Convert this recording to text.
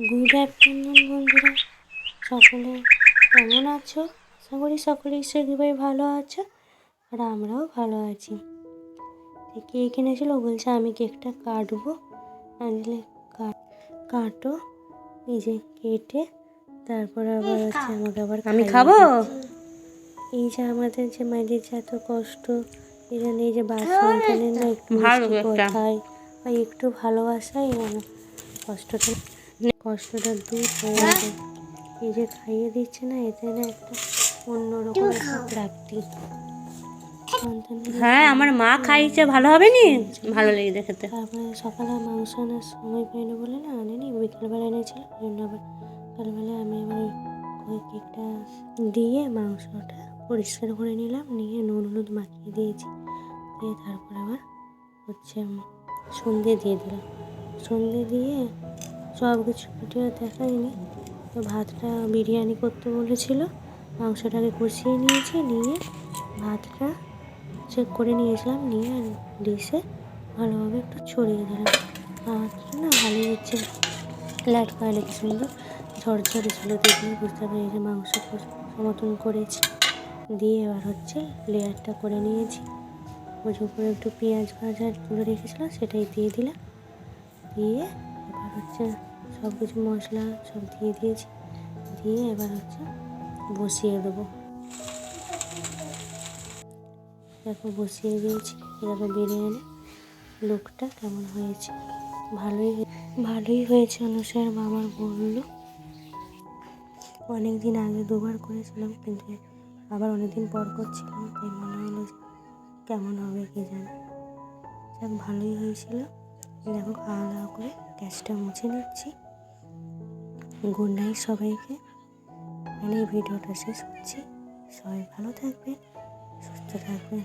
Good afternoon বন্ধুরা। সকলে কেমন আছো? আশা করি সকলে ঈশ্বর কৃপায় ভালো আছো? আর আমরাও ভালো আছি। কে কেক এনেছিল বলছে আমি কেকটা কাটবো। আনলে কাট- কাটো। এই যে কেটে তারপর আবার হচ্ছে আমাকে আবার আমি খাব? এই যে আমাদের যে মায়েদের যে এত কষ্ট এখানে এই যে বাচ্চাখানে না একটু ভালো মিষ্টি একটা। কথায় বা একটু ভালোবাসাই যেন কষ্টটা কষ্টটা দূর হয়ে যাবে। এই যে খাইয়ে দিচ্ছে না এতে না একটা অন্যরকম একটা প্রাপ্তি। হ্যাঁ আমার মা খাইছে ভালো হবে নি? ভালো লেগে খেতে। তারপরে সকালে মাংস আনার সময় পাইনি বলে না আনেনি বিকেলবেলা এনেছিল ওই জন্য আবার সকালবেলা আমি আবার ওই কেকটা দিয়ে মাংসটা পরিষ্কার করে নিলাম নিয়ে নুন হলুদ মাখিয়ে দিয়েছি দিয়ে তারপর আবার হচ্ছে সন্ধে দিয়ে দিলাম। সন্ধে দিয়ে সব কিছু ভিডিও দেখাইনি। তো ভাতটা বিরিয়ানি করতে বলেছিল। মাংসটাকে কষিয়ে নিয়েছি, নিয়ে ভাতটা চেক করে নিয়েছিলাম, নিয়ে ডিশে ভালোভাবে একটু ছড়িয়ে দিলাম। ভাতটা না ভালো হচ্ছে। লাইট পাইলে কি সুন্দর। ঝরঝরে ছিল দেখলে বুঝতে পারি যে মাংস মতন করেছি। দিয়ে এবার হচ্ছে লেয়ারটা করে নিয়েছি। যে উপরে একটু পেঁয়াজ ভাজা তুলে রেখেছিলাম, সেটাই দিয়ে দিলাম। দিয়ে এবার হচ্ছে সব কিছু মশলা সব দিয়ে দিয়েছি। দিয়ে এবার হচ্ছে বসিয়ে দেবো। দেখো বসিয়ে দিয়েছি দেখো বিরিয়ানি লুকটা কেমন হয়েছে? ভালোই ভালোই হয়েছে অনুসার বাবার বলল। অনেক দিন আগে দুবার করেছিলাম, কিন্তু আবার অনেক দিন পর করছিলাম, তাই মনে হলো কেমন হবে কে জানে। যাক, ভালোই হয়েছিল। দেখো খাওয়া দাওয়া করে গ্যাসটা মুছে নিচ্ছি। গুড নাইট সবাইকে। আমি এই ভিডিওটা শেষ করছি। সবাই ভালো থাকবে সুস্থ থাকবে